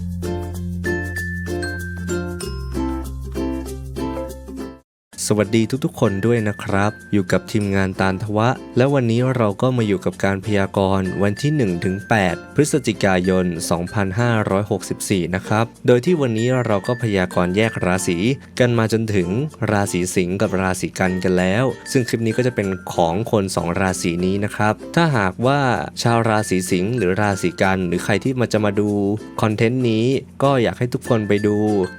Thank you. สวัสดีทุกๆ คนด้วยนะครับ อยู่กับทีมงานตาลทวะ และวันนี้เราก็มาอยู่กับการพยากรณ์วันที่1ถึง8พฤศจิกายน 2564 นะครับ โดยที่วันนี้เราก็พยากรณ์แยกราศีกันมาจนถึงราศีสิงห์กับราศีกันกันแล้ว ซึ่งคลิปนี้ก็จะเป็นของคน 2 ราศีนี้นะครับ ถ้าหากว่าชาวราศีสิงห์หรือราศีกัน หรือใครที่มาจะมาดูคอนเทนต์นี้ก็อยากให้ทุกคนไปดู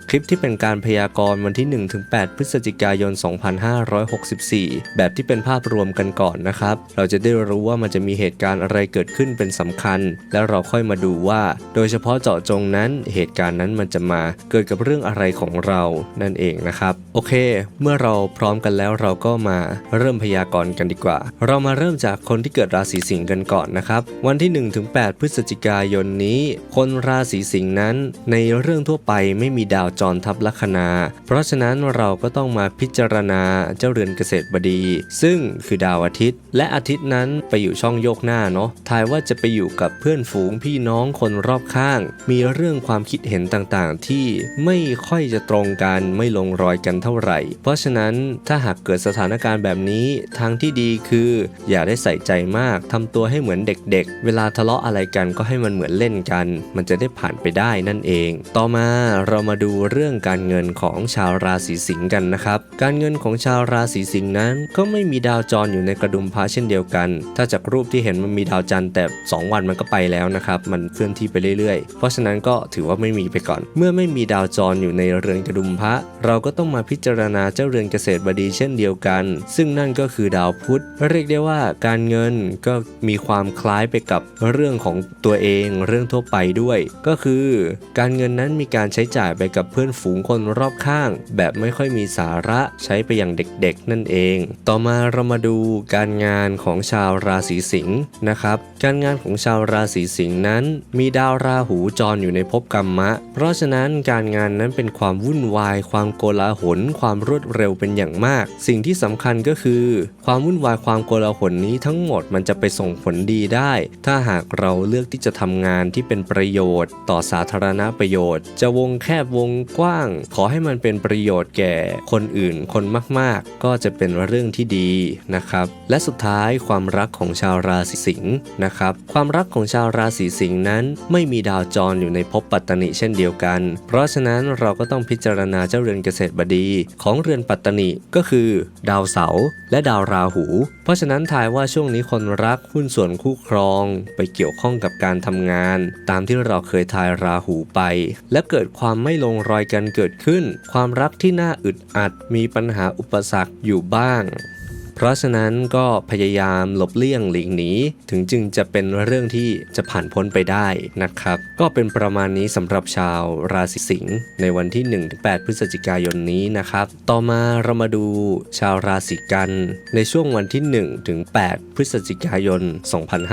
คลิปที่เป็นการพยากรณ์วันที่1ถึง8พฤศจิกายน2564 แบบที่เป็นภาพรวมกันก่อนนะครับ เราจะได้รู้ว่ามันจะมีเหตุการณ์อะไรเกิดขึ้นเป็นสำคัญ แล้วเราค่อยมาดูว่า โดยเฉพาะเจาะจงนั้นเหตุการณ์นั้นมันจะมาเกิดกับเรื่องอะไรของเรานั่นเองนะครับ โอเค เมื่อเราพร้อมกันแล้วเราก็มาเริ่มพยากรณ์กันดีกว่า เรามาเริ่มจากคนที่เกิดราศีสิงห์กันก่อนนะครับ วันที่1ถึง8พฤศจิกายนนี้ คนราศีสิงห์นั้น ในเรื่องทั่วไปไม่มีดาวจรทับลัคนา เพราะฉะนั้นเราก็ต้องมาพิจารณาเจ้าเรือนเกษตรบดี ซึ่งคือดาวอาทิตย์ และอาทิตย์นั้นไปอยู่ช่องโยกหน้าเนาะทายว่าจะไปอยู่กับเพื่อนฝูงพี่น้องคนรอบข้าง มีเรื่องความคิดเห็นต่างๆ ที่ไม่ค่อยจะตรงกันไม่ลงรอยกันเท่าไหร่ เพราะฉะนั้นถ้าหากเกิดสถานการณ์แบบนี้ทางที่ดีคือ อย่าได้ใส่ใจมากทำตัวให้เหมือนเด็กๆ เวลาทะเลาะอะไรกันก็ให้มันเหมือนเล่นกัน มันจะได้ผ่านไปได้นั่นเอง ต่อมาเรามาดูเรื่องการเงินของชาวราศีสิงห์กันนะครับ การเงินของชาวราศีสิงห์นั้น ก็ไม่มีดาวจรอยู่ในกระดุมพระเช่นเดียวกัน ถ้าจากรูปที่เห็นมันมีดาวจันทร์แต่ 2 วันมันก็ไปแล้วนะครับ มันเคลื่อนที่ไปเรื่อยๆ เพราะฉะนั้นก็ถือว่าไม่มีไปก่อน เมื่อไม่มีดาวจรอยู่ในเรือนกระดุมพระ เราก็ต้องมาพิจารณาเจ้าเรือนเกษตรบดีเช่นเดียวกัน ซึ่งนั่นก็คือดาวพุธ เรียกได้ว่าการเงินก็มีความคล้ายไปกับเรื่องของตัวเองเรื่องทั่วไปด้วย ก็คือการเงินนั้นมีการใช้จ่ายไปกับเพื่อนฝูงคนรอบข้าง แบบไม่ค่อยมีสาระใช้ไปอย่างเด็กๆนั่นเอง ต่อมาเรามาดูการงานของชาวราศีสิงห์นะครับ การงานของชาวราศีสิงห์นั้น มีดาวราหูจรอยู่ในภพกรรมะ เพราะฉะนั้นการงานนั้นเป็นความวุ่นวาย ความโกลาหล ความรวดเร็วเป็นอย่างมาก สิ่งที่สำคัญก็คือ ความวุ่นวายความโกลาหลนี้ทั้งหมดมันจะไปส่งผลดีได้ ถ้าหากเราเลือกที่จะทำงานที่เป็นประโยชน์ ต่อสาธารณประโยชน์ จะวงแคบวงกว้าง ขอให้มันเป็นประโยชน์แก่คนอื่นคนมากๆ ก็จะเป็นเรื่องที่ดีนะครับ และสุดท้ายความรักของชาวราศีสิงห์นะครับ ความรักของชาวราศีสิงห์นั้น ไม่มีดาวจรอยู่ในภพปัตตนิเช่นเดียวกัน เพราะฉะนั้นเราก็ต้องพิจารณาเจ้าเรือนเกษตรบดี ของเรือนปัตตนิก็คือ ดาวเสาร์และดาวราหู เพราะฉะนั้นทายว่าช่วงนี้คนรักหุ้นส่วนคู่ครอง ไปเกี่ยวข้องกับการทำงาน ตามที่เราเคยทายราหูไป และเกิดความไม่ลงรอยกันเกิดขึ้น ความรักที่น่าอึดอัดมีปัญญหาอุปสรรคอยู่บ้าง เพราะฉะนั้นก็พยายามหลบเลี่ยงหลีกหนีถึงจึงจะเป็นเรื่องที่จะผ่านพ้นไปได้นะครับ ก็เป็นประมาณนี้สำหรับชาวราศีสิงห์ในวันที่ 1-8 พฤศจิกายนนี้นะครับ ต่อมาเรามาดูชาวราศีกันในช่วงวันที่ 1-8 พฤศจิกายน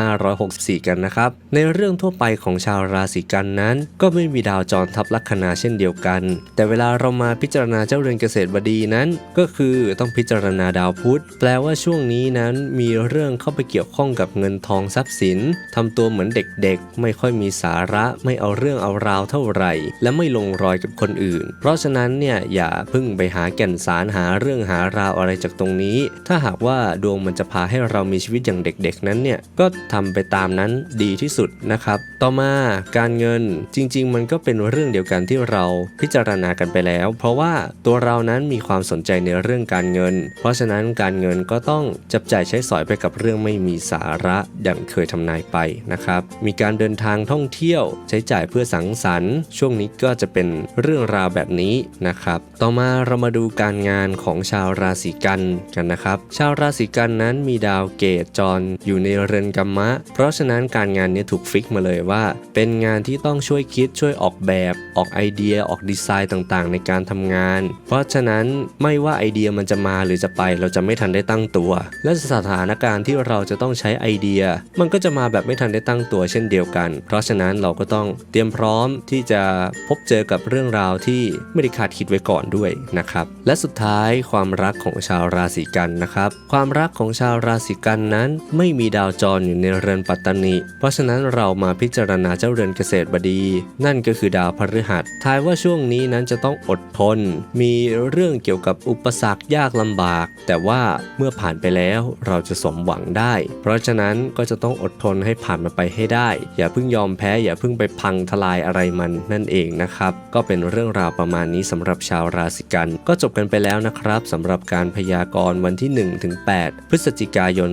2564 กันนะครับ ในเรื่องทั่วไปของชาวราศีกันนั้น ก็ไม่มีดาวจรทับลัคนาเช่นเดียวกัน แต่เวลาเรามาพิจารณาเจ้าเรือนเกษตรบดีนั้น ก็คือต้องพิจารณาดาวพุธแปลลว่าช่วงนี้นั้นมีเรื่องเข้าไปเกี่ยวข้องกับเงินทองทรัพย์สินทำตัวเหมือนเด็กๆ ไม่ค่อยมีสาระไม่เอาเรื่องเอาราวเท่าไหร่ และไม่ลงรอยกับคนอื่น เพราะฉะนั้นเนี่ยอย่าพึ่งไปหาแก่นสารหาเรื่องหาราวอะไรจากตรงนี้ ถ้าหากว่าดวงมันจะพาให้เรามีชีวิตอย่างเด็กๆ นั้นเนี่ยก็ทำไปตามนั้นดีที่สุดนะครับ ต่อมาการเงินจริง ๆ มันก็เป็นเรื่องเดียวกันที่เราพิจารณากันไปแล้ว เพราะว่าตัวเรานั้นมีความสนใจในเรื่องการเงิน เพราะฉะนั้นการเงินก็ต้องจับจ่ายใช้สอยไปกับเรื่องไม่มีสาระดังเคยทำนายไปนะครับ มีการเดินทางท่องเที่ยว ใช้จ่ายเพื่อสังสรรค์ ช่วงนี้ก็จะเป็นเรื่องราวแบบนี้นะครับ ต่อมาเรามาดูการงานของชาวราศีกันกันนะครับ ชาวราศีกันนั้นมีดาวเกตจรอยู่ในเรือนกัมมะ เพราะฉะนั้นการงานนี้ถูกฟิกมาเลยว่า เป็นงานที่ต้องช่วยคิดช่วยออกแบบออกไอเดียออกดีไซน์ต่างๆ ในการทำงาน เพราะฉะนั้นไม่ว่าไอเดียมันจะมาหรือจะไปเราจะไม่ทันได้ตั้งตัว และสถานการณ์ที่เราจะต้องใช้ไอเดีย มันก็จะมาแบบไม่ทันได้ตั้งตัวเช่นเดียวกัน เพราะฉะนั้นเราก็ต้องเตรียมพร้อมที่จะพบเจอกับเรื่องราวที่ไม่ได้คาดคิดไว้ก่อนด้วยนะครับ และสุดท้ายความรักของชาวราศีกันนะครับ ความรักของชาวราศีกันนั้นไม่มีดาวจรอยู่ในเรือนปัตตานิเพราะฉะนั้นเรามาพิจารณาเจ้าเรือนเกษตรบดี นั่นก็คือดาวพฤหัสทายว่าช่วงนี้นั้นจะต้องอดทน มีเรื่องเกี่ยวกับอุปสรรคยากลำบาก แต่ว่าเมื่อผ่านไปแล้วเราจะสมหวังได้ เพราะฉะนั้นก็จะต้องอดทนให้ผ่านมันไปให้ได้ อย่าเพิ่งยอมแพ้ อย่าเพิ่งไปพังทลายอะไรมันนั่นเองนะครับ ก็เป็นเรื่องราวประมาณนี้สำหรับชาวราศีกัน ก็จบกันไปแล้วนะครับสำหรับการพยากรณ์วันที่ 1 ถึง 8 พฤศจิกายน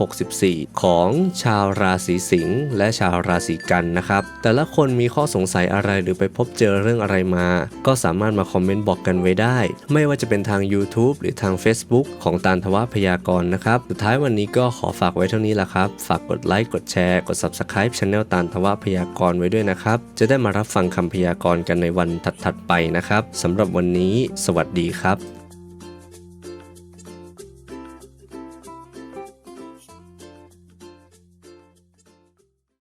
2564 ของชาวราศีสิงห์และชาวราศีกันนะครับ แต่ละคนมีข้อสงสัยอะไรหรือไปพบเจอเรื่องอะไรมา ก็สามารถมาคอมเมนต์บอกกันไว้ได้ ไม่ว่าจะเป็นทาง YouTube หรือทาง Facebook ของตานทวะพยากรณ์นะครับ สุดท้ายวันนี้ก็ขอฝากไว้เท่านี้ละครับ ฝากกดไลค์กดแชร์ กด Subscribe ช anel ตานทวะพยากรณ์ไว้ด้วยนะครับ จะได้มารับฟังคำพยากรณ์กันในวันถัดๆไปนะครับสำหรับวันนี้ สวัสดีครับ